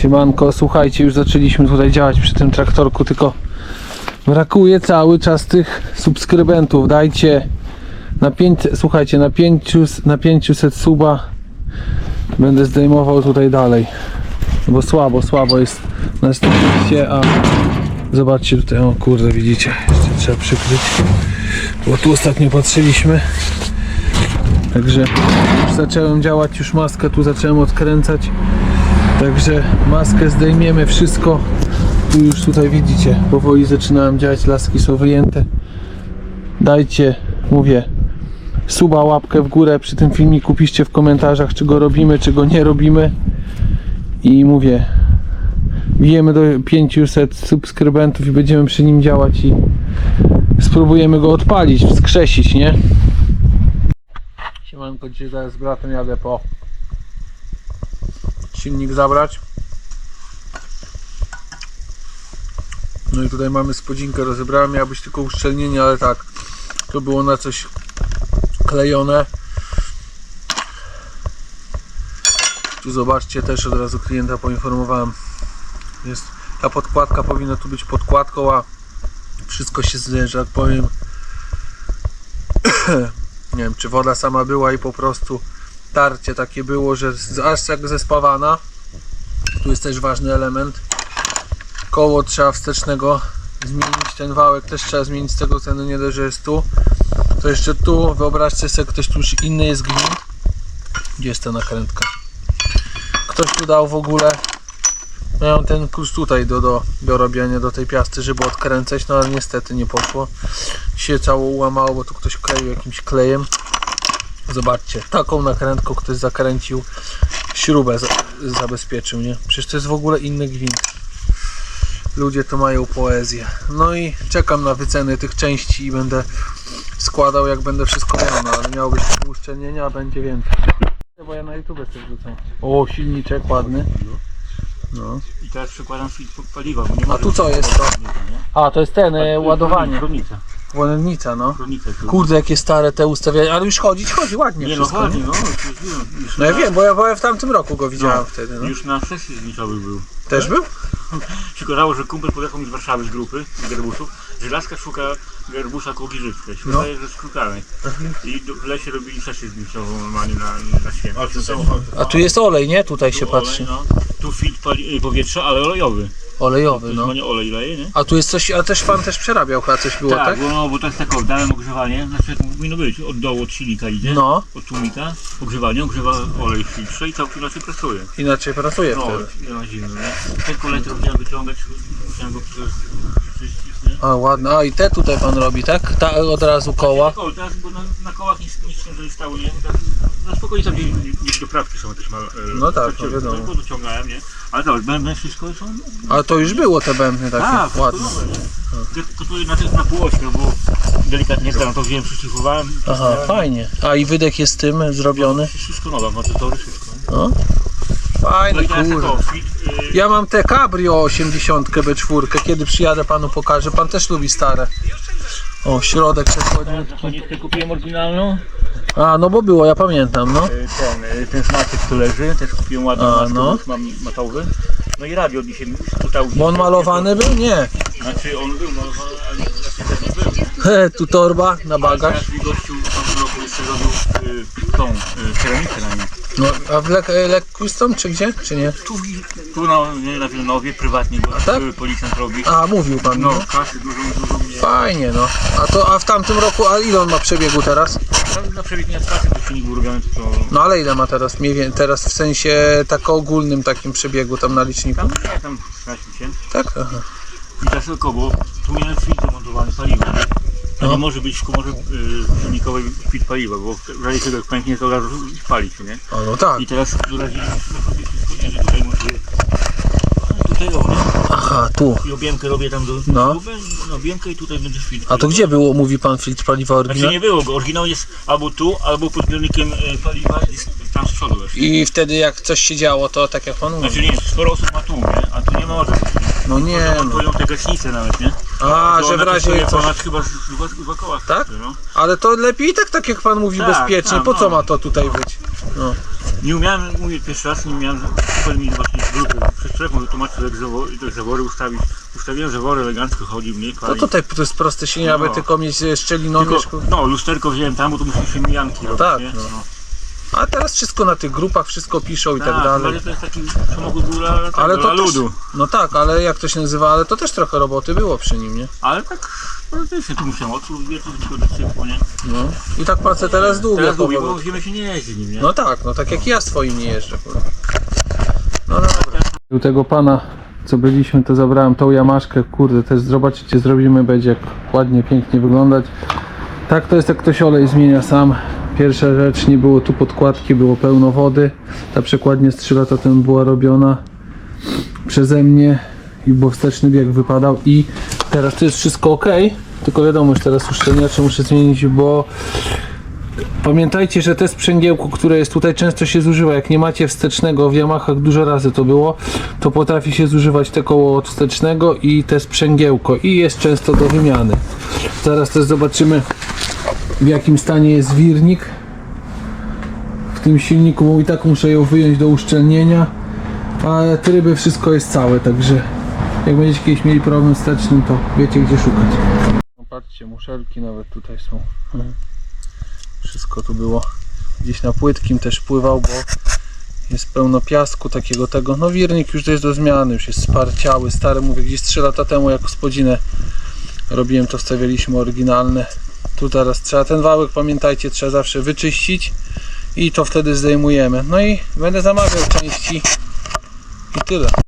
Siemanko, słuchajcie, już zaczęliśmy tutaj działać przy tym traktorku, tylko brakuje cały czas tych subskrybentów. Dajcie na 5, słuchajcie, na 500, na 500 suba będę zdejmował tutaj dalej. Bo słabo, słabo jest na stanowiście, a zobaczcie tutaj, o kurde, widzicie, jeszcze trzeba przykryć, bo tu ostatnio patrzyliśmy. Także już zacząłem działać, już maskę tu zacząłem odkręcać. Także maskę zdejmiemy, wszystko. Tu już tutaj widzicie, powoli zaczynałem działać, laski są wyjęte. Dajcie, mówię, suba, łapkę w górę przy tym filmiku, piszcie w komentarzach, czy go robimy, czy go nie robimy. I mówię, bijemy do 500 subskrybentów i będziemy przy nim działać i spróbujemy go odpalić, wskrzesić, nie? Siemanko, dzisiaj z bratem jadę po silnik zabrać. No i tutaj mamy spodzinkę rozebrałem, miała być tylko uszczelnienie, ale tak, to było na coś klejone. Tu zobaczcie, też od razu klienta poinformowałem. Jest, ta podkładka powinna tu być podkładką, a wszystko się, z- że tak powiem, nie wiem, czy woda sama była i po prostu tarcie takie było, że aż jak zespawana. Tu jest też ważny element. Koło trzeba wstecznego zmienić, ten wałek też trzeba zmienić z tego cenu, nie dość, że jest tu. To jeszcze tu, wyobraźcie sobie, ktoś tu już inny jest gwint. Gdzie jest ta nakrętka? Ktoś tu dał w ogóle Miałem ten klucz tutaj do, do, do robienia do tej piasty, żeby odkręcać, no ale niestety nie poszło. Się cało ułamało, bo tu ktoś kleił jakimś klejem. Zobaczcie, taką nakrętką ktoś zakręcił, śrubę za, zabezpieczył, nie? Przecież to jest w ogóle inny gwint. Ludzie to mają poezję. No i czekam na wyceny tych części i będę składał jak będę wszystko miał, no ale miało być uszczelnienia, będzie więcej. Bo ja na YouTube też wrzucam. O, silniczek ładny. No. I teraz przykładam filtr paliwa, bo nie A tu co jest to? A, to jest ten, e, ładowanie. Chrodnica. Chłodnica, no. Tu. Kurde, jakie stare te ustawienia, ale już chodzić, chodzi ładnie Nie no wszystko, ładnie, nie? no. Już, już No ja na- wiem, bo ja, bo ja w tamtym roku go widziałem No. wtedy, no. Już na sesji zniczowych był. Też był? Się okazało, że kumpel podjechał mi z Warszawy z grupy gerbusów, że laska szuka gerbusa koło Giżyckiej. Się No. wydaje, że skrótamy. I do- w lesie robili sesję zniczową normalnie na, na święto. A tu jest olej, nie? Tutaj się patrzy. No. Tu filtr pali- powietrza, ale olejowy. Olejowy, To no. olej leje, nie? A tu jest coś, a też pan też przerabiał chyba coś było, tak? Tak, bo, no, bo to jest tak oddałem ogrzewanie, znaczy jak powinno być, od dołu od silnika idzie, No, od tłumika, ogrzewanie, ogrzewa olej filtrze i całkiem inaczej pracuje. inaczej pracuje No, wtedy. na zimno, nie? Ten kolektor musiałem wyciągać, musiałem go przez- czyścić, nie? A ładno, a i te tutaj pan robi, tak? Ta od razu koła. Kol, teraz, bo na, na kołach nic, nic nie stało, nie? Tak, na spokojnie tam gdzie, gdzie doprawki są też ma. e, No tak, no wiadomo. No, dociągałem, nie? Ale to, będę wszystko są... A to już było te bębny takie Tak, ładne. to tu na, na półośkę, bo delikatnie tam to wziąłem, przyszlifowałem. Aha, przycisnąłem. fajnie. A i wydech jest tym zrobiony. Wszystko nowe, motory, wszystko. No. No Fajny, to, fit, y, Ja mam te Cabrio 80 B4. Kiedy przyjadę panu pokażę. Pan też lubi stare. O, środek przekładniutki. Panietkę kupiłem oryginalną. A, no bo było, ja pamiętam, no. Y, Ten, y, ten smaczek tu leży, też kupiłem ładny A, no. mam matowy. No i radio dzisiaj tutaj. Bo on malowany był? Nie. Znaczy on był malowany, ale znaczy nie był. He, tu torba na Ale bagaż. mi gościu w roku jeszcze robił tą ceramikę na nim. No, a w Lek, Lek Custom czy gdzie? Czy nie? Tu, w- tu na, na Wielnowie prywatnie go tak? y, policjant robi. A, mówił pan, No, no. kasy dużo, dużo mnie. Fajnie, no. A to, a w tamtym roku, a ile on ma przebiegu teraz? Tam Na przebiegnięcia pracy, bo silnik był robiony, to No ale ile ma teraz? Mniej więcej, teraz w sensie tak ogólnym takim przebiegu tam na liczniku? tam, nie, tam 13 tysięcy. Tak? Aha. I teraz tylko, bo tu miałem filtr montowany paliwa. nie? A No. nie może być w komorze y, silnikowej filtr paliwa, bo w razie czego jak pęknie, to od razu pali się, nie? O, no tak. I teraz że tutaj. No, Tutaj o, nie? Aha, tu. I objemkę robię tam do No. no. objemkę i tutaj będzie filtr. A to gdzie było, mówi pan, filtr paliwa Znaczy oryginalny? nie było go, oryginał jest albo tu, albo pod zbiornikiem y, paliwa jest tam z przodu jeszcze. I wtedy jak coś się działo, to tak jak pan mówi. Znaczy nie, sporo osób ma tu, nie? A tu nie może. No nie, no. Montują te gaśnice nawet, nie? A, że w razie coś... ponad chyba z dwa, dwa koła. Tak? No. Ale to lepiej tak, tak jak pan mówi, Tak, bezpiecznie. tak, Po co no. ma to tutaj być? Nie umiałem, mówię pierwszy raz, nie umiałem, super mi właśnie z grupy przez telefon wytłumaczył, jak, zawo, jak zawory ustawić. Ustawiłem zawory elegancko, chodzi mniej To pali. tutaj to jest proste silnik, aby No. tylko mieć e, szczeliną Tylko, no, lusterko wziąłem tam, bo tu musisz się mijanki robić, tak, nie? no. A teraz wszystko na tych grupach, wszystko piszą i tak, Tak, dalej. ale to jest taki samochód dla, dla, Ale dla to też, ludu. no tak, ale jak to się nazywa, ale to też trochę roboty było przy nim, nie? Ale tak praktycznie tu musiałem otwórz, wiercić, tylko do sypło, nie? No. I tak pracę teraz długie Teraz powoli. bo w zimę się nie jeździ nim, nie? No tak, no tak jak ja swoim nie jeżdżę. kurwa. No dobra. U tego pana, co byliśmy, to zabrałem tą jamaszkę, kurde, też zobaczycie, zrobimy, będzie jak ładnie, pięknie wyglądać. Tak to jest, jak ktoś olej zmienia sam. Pierwsza rzecz, nie było tu podkładki, było pełno wody. Ta przekładnia z 3 lata temu była robiona przeze mnie i bo wsteczny bieg wypadał i teraz to jest wszystko ok, tylko wiadomo, że teraz uszczelniacze muszę zmienić, bo Pamiętajcie, że te sprzęgiełko, które jest tutaj często się zużywa. Jak nie macie wstecznego, w Yamahach dużo razy to było, to potrafi się zużywać te koło od wstecznego i te sprzęgiełko i jest często do wymiany. Zaraz też zobaczymy w jakim stanie jest wirnik w tym silniku, bo i tak muszę ją wyjąć do uszczelnienia, ale tryby wszystko jest całe, także jak będziecie kiedyś mieli problem wstecznym, to wiecie gdzie szukać. No patrzcie, muszelki nawet tutaj są. Wszystko tu było. Gdzieś na płytkim też pływał, bo jest pełno piasku takiego tego. No wirnik już jest do zmiany, już jest sparciały, stary, mówię, gdzieś 3 lata temu jak spodzinę robiłem, to wstawialiśmy oryginalne. Tu teraz trzeba ten wałek, pamiętajcie, trzeba zawsze wyczyścić i to wtedy zdejmujemy. No i będę zamawiał części i tyle.